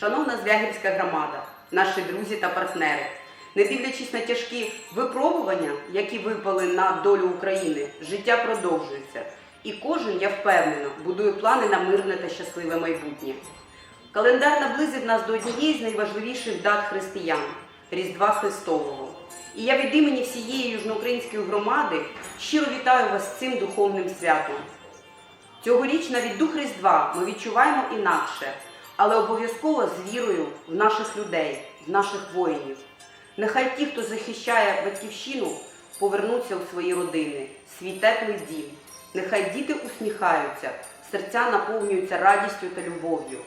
Шановна Звягільська громада, наші друзі та партнери, не дивлячись на тяжкі випробування, які випали на долю України, життя продовжується. І кожен, я впевнена, будує плани на мирне та щасливе майбутнє. Календар наблизив нас до однієї з найважливіших дат християн Різдва Христового. І я від імені всієї южноукраїнської громади щиро вітаю вас з цим духовним святом. Цьогоріч навіть дух Різдва ми відчуваємо інакше, але обов'язково з вірою в наших людей, в наших воїнів. Нехай ті, хто захищає батьківщину, повернуться у свої родини, свій теплий дім. Нехай діти усміхаються, серця наповнюються радістю та любов'ю.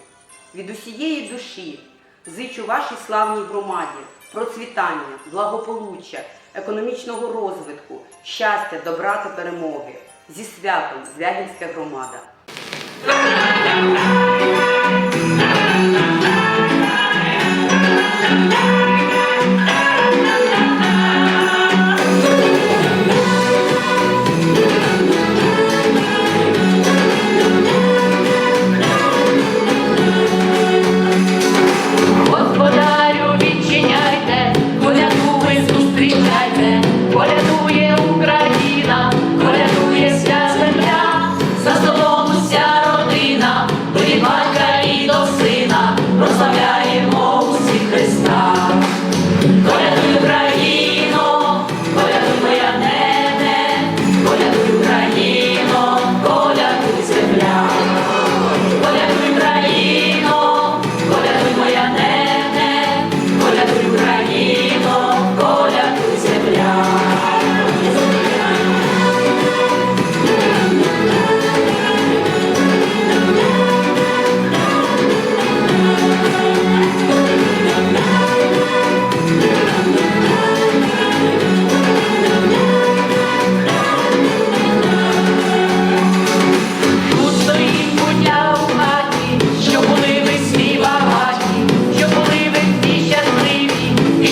Від усієї душі зичу вашій славній громаді процвітання, благополуччя, економічного розвитку, щастя, добра та перемоги. Зі святом Звягільська громада. Христа.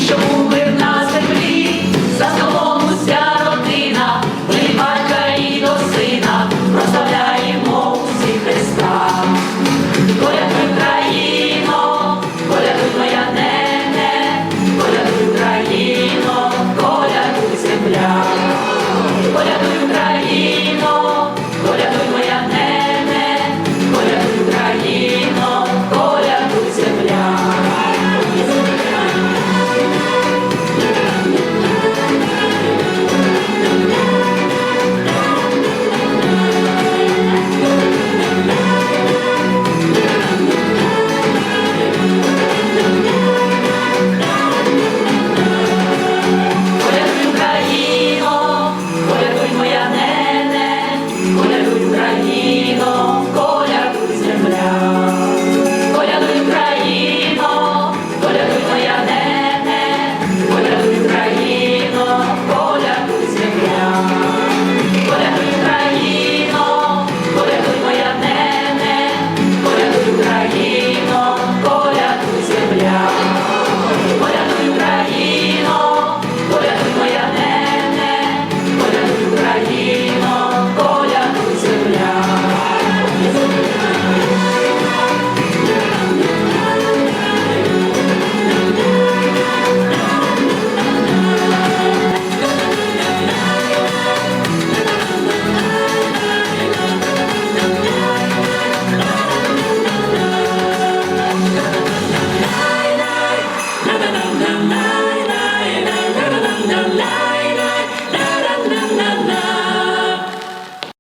show.